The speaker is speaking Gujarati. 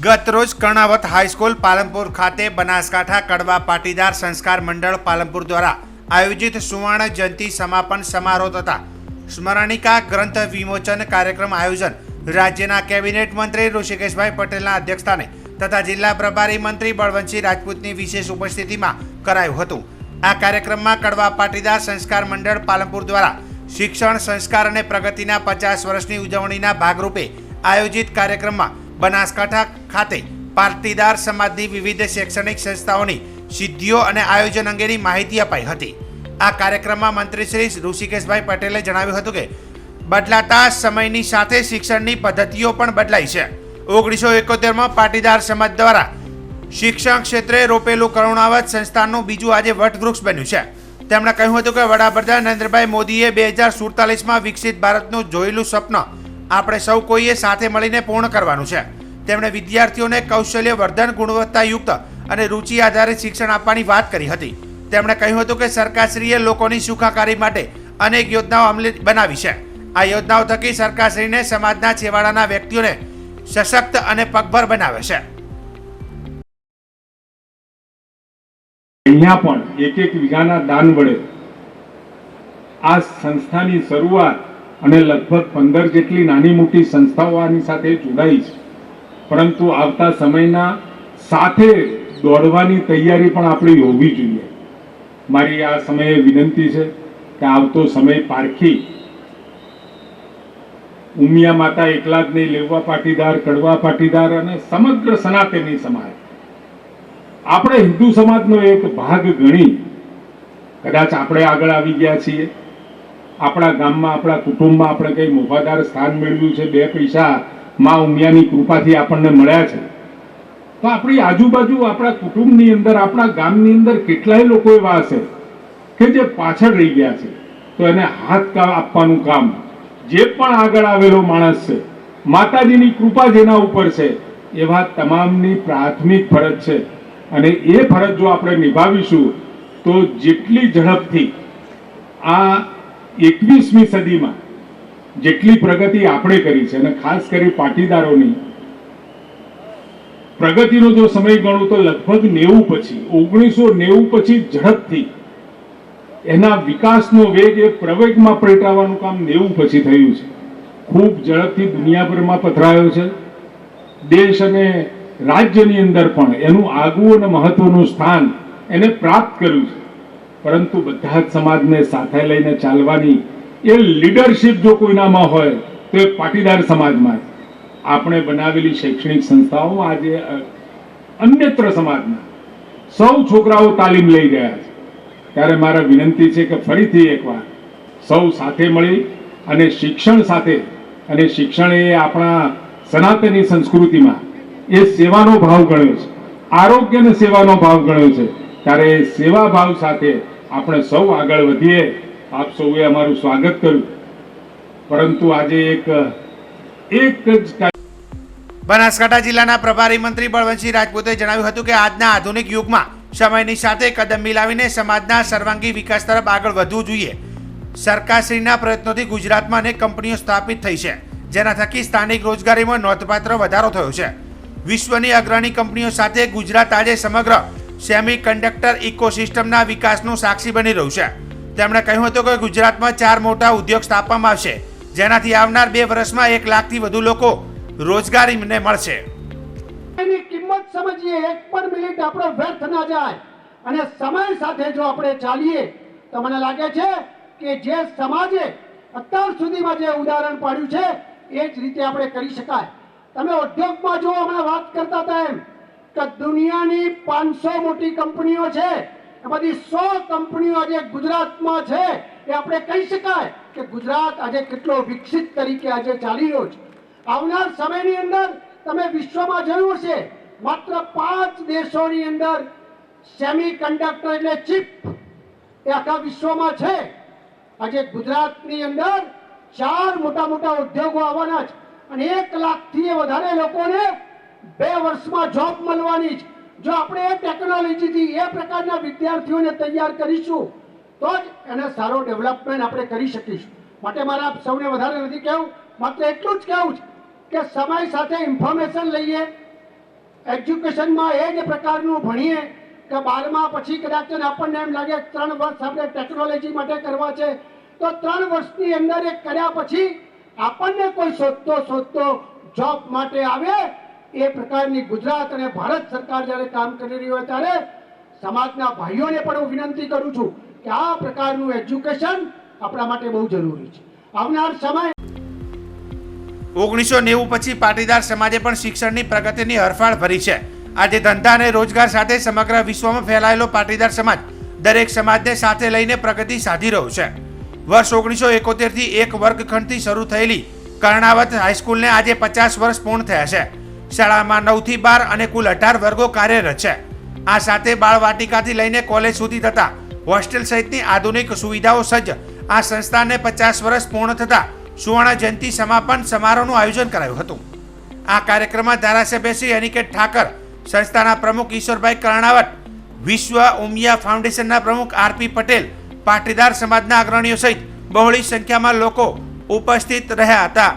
ગત રોજ કર્ણાવત હાઈસ્કૂલ પાલનપુર ખાતે બનાસકાંઠા કડવા પાટીદાર સંસ્કાર મંડળ પાલનપુર દ્વારા આયોજિત સુવર્ણ જયંતિ સમાપન સમારોહ તથા સ્મરણિકા ગ્રંથ વિમોચન કાર્યક્રમ આયોજન રાજ્યના કેબિનેટ મંત્રી ઋષિકેશભાઈ પટેલના અધ્યક્ષસ્થાને તથા જિલ્લા પ્રભારી મંત્રી બળવંતસિંહ રાજપૂતની વિશેષ ઉપસ્થિતિમાં કરાયું હતું. આ કાર્યક્રમમાં કડવા પાટીદાર સંસ્કાર મંડળ પાલનપુર દ્વારા શિક્ષણ સંસ્કાર અને પ્રગતિના પચાસ વર્ષની ઉજવણીના ભાગરૂપે આયોજિત કાર્યક્રમમાં બનાસકાંઠા ખાતે પાટીદાર સમાજની વિવિધ શૈક્ષણિક સંસ્થાઓની સિદ્ધિઓ અને આયોજન અંગેની માહિતી અપાઈ હતી. આ કાર્યક્રમમાં મંત્રી શ્રી ઋષિકેશભાઈ પટેલે જણાવ્યું હતું કે, બદલાતા સમયની સાથે શિક્ષણની પદ્ધતિઓ પણ બદલાઈ છે. ઓગણીસો એકોતેરમાં પાટીદાર સમાજ દ્વારા શિક્ષણ ક્ષેત્રે રોપેલું કરુણાવત સંસ્થાનનું બીજું આજે વટવૃક્ષ બન્યું છે. તેમણે કહ્યું હતું કે, વડાપ્રધાન નરેન્દ્રભાઈ મોદીએ બે હજાર સુડતાલીસમાં વિકસિત ભારતનું જોયેલું સ્વપ્ન આપણે સૌ કોઈએ સાથે મળીને પૂર્ણ કરવાનું છે. તેમણે વિદ્યાર્થીઓને કૌશલ્ય વર્ધન ગુણવત્તાયુક્ત અને રૂચિ આધારિત શિક્ષણ આપવાની વાત કરી હતી. તેમણે કહ્યું હતું કે સરકારશ્રીએ લોકોની સુખાકારી માટે અનેક યોજનાઓ અમલી બનાવી છે. આ યોજનાઓ થકી સરકારશ્રીને સમાજના છેવાડાના વ્યક્તિઓને સશક્ત અને પગભર બનાવે છે. અહીંયા પણ એક એક વીઘાના દાન વડે આ સંસ્થાની શરૂઆત અને લગભગ પંદર જેટલી નાની મોટી સંસ્થાઓ આની સાથે જોડાઈ છે. પરંતુ આવતા સમયના સાથે દોડવાની તૈયારી પણ આપણી હોવી જોઈએ. મારી આ સમયે વિનંતી છે કે આવતો સમય પારખી ઉમિયા માતા એકલા જ નહીં લેવા પાટીદાર, કડવા પાટીદાર અને સમગ્ર સનાતની સમાજ. આપણે હિન્દુ સમાજનો એક ભાગ ગણી. કદાચ આપણે આગળ આવી ગયા છીએ. આપણા ગામમાં, આપણા કુટુંબમાં આપણે કંઈ મોભાદાર સ્થાન મેળવ્યું છે, બે પૈસા માં ઉમિયાની કૃપાથી આપણને મળ્યા છે. તો આપણી આજુબાજુ, આપણા કુટુંબની અંદર, આપણા ગામની અંદર કેટલાય લોકો એવા હશે કે જે પાછળ રહી ગયા છે. તો એને હાથ આપવાનું કામ. જે પણ આગળ આવેલો માણસ છે, માતાજીની કૃપા જેના ઉપર છે, એવા તમામની પ્રાથમિક ફરજ છે. અને એ ફરજ જો આપણે નિભાવીશું, તો જેટલી ઝડપથી આ એકવીસમી સદીમાં જેટલી પ્રગતિ આપણે કરી છે અને ખાસ કરી પાટીદારોની, પ્રગતિનો જો સમય ગણું તો લગભગ નેવું પછી, ઓગણીસો નેવું પછી ઝડપથી એના વિકાસનો વેગ એ પ્રવેગમાં પલટાવવાનું કામ નેવું પછી થયું છે. ખૂબ ઝડપથી દુનિયાભરમાં પથરાયો છે. દેશ અને રાજ્યની અંદર પણ એનું આગવું અને મહત્વનું સ્થાન એને પ્રાપ્ત કર્યું છે. પરંતુ બધા જ સમાજને સાથે લઈને ચાલવાની એ લીડરશિપ જો કોઈનામાં હોય, તો એ પાટીદાર સમાજમાં આપણે બનાવેલી શૈક્ષણિક સંસ્થાઓ આજે અન્યત્ર સમાજના સૌ છોકરાઓ તાલીમ લઈ રહ્યા છે. ત્યારે મારા વિનંતી છે કે ફરીથી એકવાર સૌ સાથે મળી અને શિક્ષણ સાથે, અને શિક્ષણ એ આપણા સનાતની સંસ્કૃતિમાં એ સેવાનો ભાવ ગણ્યો છે. આરોગ્ય અને સેવાનો ભાવ ગણ્યો છે. ત્યારે સેવા ભાવ સાથે આપણે સૌ આગળ વધીએ આપ સૌએ અમારું સ્વાગત કર્યું. પરંતુ આજે એક એક જ બનાસકાંઠા જિલ્લાના પ્રભારી મંત્રી બળવંતસિંહ રાજપૂતે જણાવ્યું હતું કે આજના આધુનિક યુગમાં સમયની સાથે કદમ મિલાવીને સમાજના સર્વાંગી વિકાસ તરફ આગળ વધવું જોઈએ. સરકારશ્રીના પ્રયત્નોથી ગુજરાતમાં અનેક કંપનીઓ સ્થાપિત થઈ છે, જેના થકી સ્થાનિક રોજગારીમાં નોંધપાત્ર વધારો થયો છે. વિશ્વની અગ્રણી કંપનીઓ સાથે ગુજરાત આજે સમગ્ર સેમી કન્ડક્ટર ઇકોસિસ્ટમના વિકાસનું સાક્ષી બની રહ્યું છે. તેમણે કહ્યું હતું કે ગુજરાતમાં ચાર મોટા ઉદ્યોગ સ્થાપવામાં આવશે. જેનાથી આવનાર બે વર્ષમાં એક લાખથી વધુ લોકો રોજગારીને મળશે. એની કિંમત સમજીએ, એક પણ મિનિટ આપણો વ્યર્થ ના જાય. અને સમય સાથે જો આપણે ચાલીએ, તો મને લાગે છે કે જે સમાજે અત્યાર સુધીમાં જે ઉદાહરણ પાડ્યું છે, એ જ રીતે આપણે કરી શકાય. તમે ઉદ્યોગમાં જો હમણાં વાત કરતા હતા એમ કે દુનિયાની પાંચસો મોટી કંપનીઓ છે. એમાંથી સો કંપનીઓ આજે ગુજરાતમાં છે એ આપણે કહી શકાય કે ગુજરાત આજે કેટલો વિકસિત તરીકે આજે ચાલી રહ્યો છે. આવનાર સમયની અંદર તમે વિશ્વમાં જોયું હશે, માત્ર પાંચ દેશોની અંદર સેમી કન્ડક્ટર એટલે ચિપ એ આખા વિશ્વમાં છે. આજે ગુજરાતની અંદર ચાર મોટા મોટા ઉદ્યોગો આવવાના છે અને એક લાખથી વધારે લોકોને બે વર્ષમાં જોબ મળવાની છે. જો આપણે એ ટેકનોલોજીથી એ પ્રકારના વિદ્યાર્થીઓને તૈયાર કરીશું, તો જ એને સારો ડેવલપમેન્ટ આપણે કરી શકીશું. માટે મારા આપ સૌને વધારે નથી કહેવું, માત્ર એટલું જ કહેવું છે કે સમય સાથે ઇન્ફોર્મેશન લઈએ. એજ્યુકેશનમાં એ જ પ્રકારનું ભણીએ કે બારમા પછી કદાચ આપણને એમ લાગે ત્રણ વર્ષ આપણે ટેકનોલોજી માટે કરવા છે. તો ત્રણ વર્ષની અંદર એ કર્યા પછી આપણને કોઈ શોધતો શોધતો જોબ માટે આવે એ પ્રકારની ગુજરાત અને ભારત સરકાર જ્યારે કામ કરી રહી હોય ત્યારે સમાજના ભાઈઓને પણ હું વિનંતી કરું છું કે આ પ્રકારનું એજ્યુકેશન આપણા માટે બહુ જરૂરી છે. આવનાર સમય ઓગણીસો નેવું પછી પાટીદાર સમાજે પણ શિક્ષણની પ્રગતિની હરફાળ ભરી છે. આજે ધંધા અને રોજગાર સાથે સમગ્ર વિશ્વમાં ફેલાયેલો પાટીદાર સમાજ દરેક સમાજને સાથે લઈને પ્રગતિ સાધી રહ્યો છે. વર્ષ ઓગણીસો એકોતેરથી એક વર્ગખંડથી શરૂ થયેલી કર્ણાવત હાઈસ્કૂલને આજે પચાસ વર્ષ પૂર્ણ થયા છે. શાળામાં નવથી બાર અને કુલ અઢાર વર્ગો કાર્યરત છે. આ સાથે બાળવાટિકાથી લઈને કોલેજ સુધી થતા હોસ્ટેલ સહિતની આધુનિક સુવિધાઓ સજ્જ આ સંસ્થાને પચાસ વર્ષ પૂર્ણ થતા સુવર્ણ જયંતિ સમાપન સમારોહનું આયોજન કરાયું હતું. આ કાર્યક્રમમાં ધારાસભ્ય શ્રી અનિકેત ઠાકર, સંસ્થાના પ્રમુખ ઈશ્વરભાઈ કર્ણાવટ વિશ્વ ઉમિયા ફાઉન્ડેશનના પ્રમુખ આરપી પટેલ, પાટીદાર સમાજના અગ્રણીઓ સહિત બહોળી સંખ્યામાં લોકો ઉપસ્થિત રહ્યા હતા.